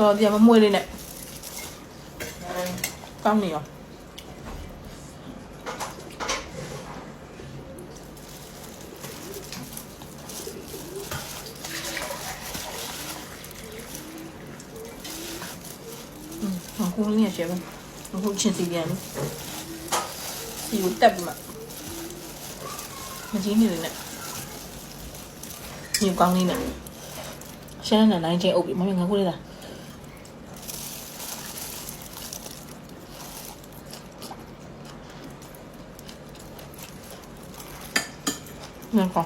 ဟောပြန်မမွေးလေးနဲ့ကောင်းနေရောอืมအခုလေးနဲ့ရှယ်ပဲအခုချင်းစီပြန်လို့စီကိုတက်ပြီးမှမကြီးနေလေးနဲ့ညကောင်းလေးနဲ့ရှမ်းနဲ့နိုင်ချင်းအုပ်ပြီးမမငါခုလေးလား 那个。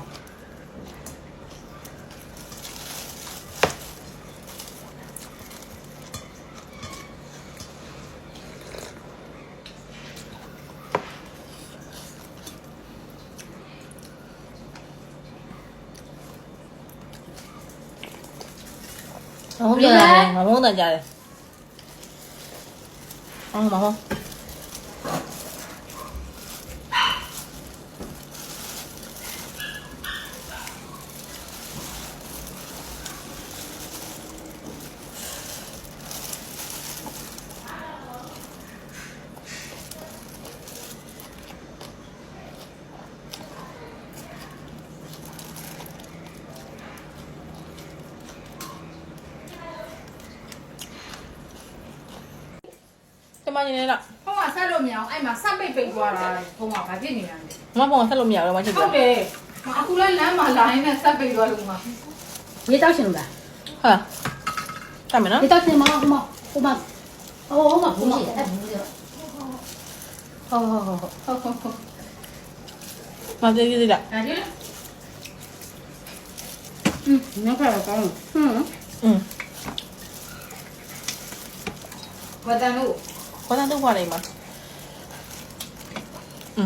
老公在家里，老公在家里，嗯公，老。Bao nhiêu này ạ? ဖုန်းကဆက်လို့မရအောင်အဲ့မှာဆက်ပိတ်ပိတ်သွားတာဖုန်းကဘာဖြစ်နေရလဲ Má bông sao lùm nhào đâu mà chị ဟုတ် được. တယ်အခုလည်းလမ်းမှာလာရင်းနဲ့ဆက်ပိတ်သွားလို့မှာရေတောက်ရှင်လို့လား Hả? Tại mày nó. ရေတောက်ရှင်မဟိုမဟိုမဟိုဟိုမဘူးရှိတယ်အဲ့ဘူးရော Thôi thôi thôi. ဟုတ်ဟုတ်ဟုတ် Mà cái gì ạ? ဒါကြည့်อืมညခါတော့ကောင်းဟွန်း Ừ. ဝတန်လို့ Có đang thức qua đây mà. Ừ.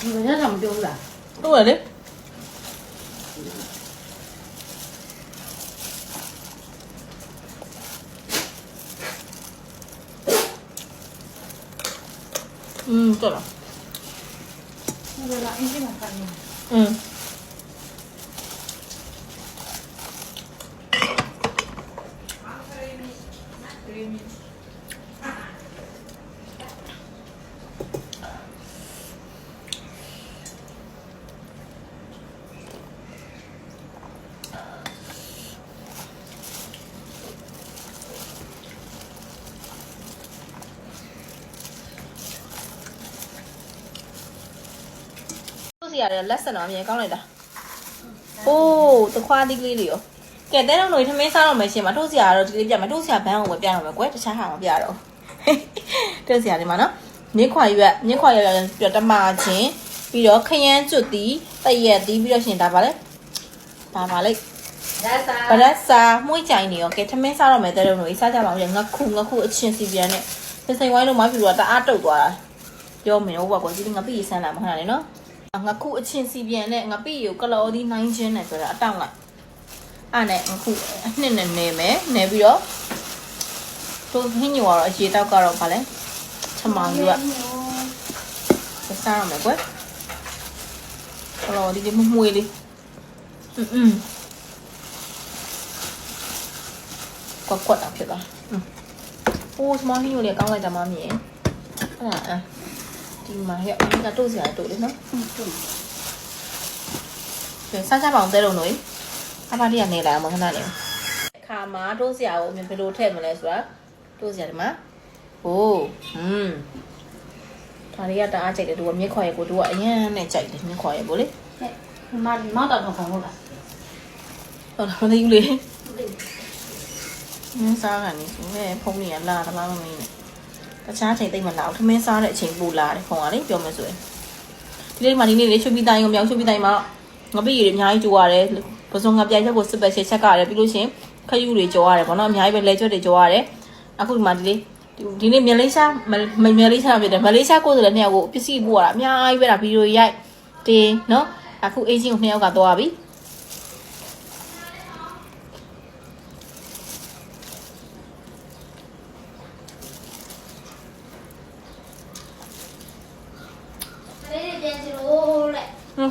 ဒီလိုရတာမပြောဘူးလား Đúng rồi đấy. Ừ, tốt rồi. ဒီလိုလာအင်း ကြီးရတယ်လက်ဆက်တော့အမြင်ကောင်းလိုက်တာအိုးသခွားသီးကလေးတွေရောကဲတဲတော့လို့ထမင်းစားတော့မယ်ရှင်မထိုးစရာတော့ဒီကလေးပြမထိုးစရာဘန်းကိုပဲပြတော့မယ်ကွယ်တခြားဟာမပြတော့ထိုးစရာဒီမှာနော်မြင်းခွာရွက်မြင်းခွာရွက်ပြတော့တမာချင်းပြီးတော့ခရမ်းကျွတ်တီးတရက်တီးပြီးတော့ရှင်ဒါပါလေဒါပါလေဗရက်စာမှုိကြိုင်နေရောကဲထမင်းစားတော့မယ်တဲတော့လို့စားကြပါဦးရငါခုငါခုအချင်းစီပြန်နဲ့စိစိဝိုင်းလုံးမဖြူတော့တအားတုတ်သွားတာပြောမယ်ဟိုဘကွန်စီးငါပြည့်စမ်းလာမှခဏလေးနော် ငါခုအချင်းစီပြန်နဲ့ငါပြီကိုကလော်ဒီနိုင်ချင်းနဲ့ဆိုတာအတောင့်လိုက်အဲ့နဲ့ငါခုအနှစ်နဲ့နေမယ်နေပြီးတော့သူဟင်းညောတော့အရေတောက်ကတော့ဗာလဲချမောင်ကြီးကစားရမယ်ကွယ်ကလော်ဒီလေးမမွေးလေးอืมอืมကွက်ကွက်တော့ဖြစ်သွားอืมအိုးချမောင်ဟင်းညောလေးကောင်းလိုက်တာမမြင်အဲ့ဒါအဲ့ ဒီမှာဟဲ့အမင်းကတို့စရာတို့လေနော်တို့ကဲစားကြပါအောင်သဲလုံးတို့အမလေးကနေလာမခဏလေးခါမှာတို့စရာကိုအမင်းဘယ်လိုထည့်မလဲဆိုတာတို့စရာဒီမှာဟိုးอืมဒါလေးကတအားကြိုက်တယ်တို့ကမြက်ခွာရကိုတို့ကအရင်နဲ့ကြိုက်တယ်မြက်ခွာရကိုလေဟဲ့မမတော့တော့ခေါ်ဟုတ်လားဟုတ်လားမသိဘူးလေမင်းစားကနေဆိုမဲ့ဖုန်းကြီးကလာသလားမမင်းနဲ့ တခြားချိန်တိတ်မလာဘူးထမင်းစားတဲ့အချိန်ပူလာတယ်ဖုန်းကလေပြောမယ်ဆိုရင်ဒီလေးမှဒီနေ့လေချွတ်ပြီးတိုင်းကိုမြောက်ချွတ်ပြီးတိုင်းမှာငပိရည်အများကြီးကြိုးရတယ်ပစုံငါပြိုင်ချက်ကိုစစ်ပက်ချက်ချက်ရတယ်ပြီးလို့ရှင်ခယူတွေကြောရတယ်ဗောနော်အများကြီးပဲလဲကျွတ်တွေကြောရတယ်အခုဒီမှာဒီလေးဒီနေ့မလေးရှားမမလေးရှားဖြစ်တယ်မလေးရှားကိုယ်စားလှယ်နှစ်ယောက်ကိုပစ္စည်းပို့ရတာအများကြီးပဲဒါဗီဒီယိုရိုက်တင်နော်အခုအေဂျင့်ကိုနှစ်ယောက်ကသွားပြီ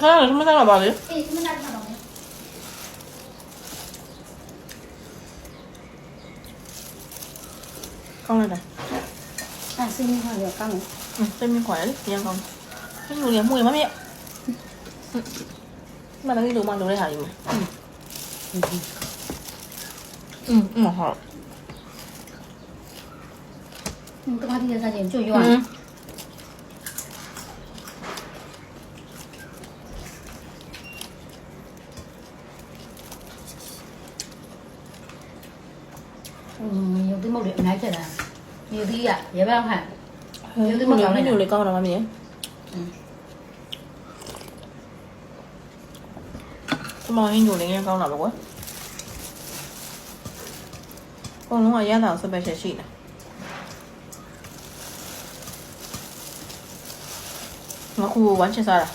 ခါတော့ထမစားတော့ပါလေအေးထမစားတော့ပါလေကောင်းလိုက်တာအဲဆင်းမခွာရောကောင်းတယ်อืมเป็นมีขวายยังคงไม่รู้เนี่ยมวยมั้ยเนี่ยมาตรงนี้ดูมาดูได้หาอยู่มั้ยอืมอืมอืมหอมอืมตัวที่จะใส่เย็นจุยยวน လိုလေးဒီလိုလေးကောင်းတော့မမြင်ဒီမောင်ရင်းညိုလေးရကောင်းတာပါကွာအကုန်လုံးကရတာစပက်ချက်ရှိတယ်ငါခုဝမ်းချစ်စားတာ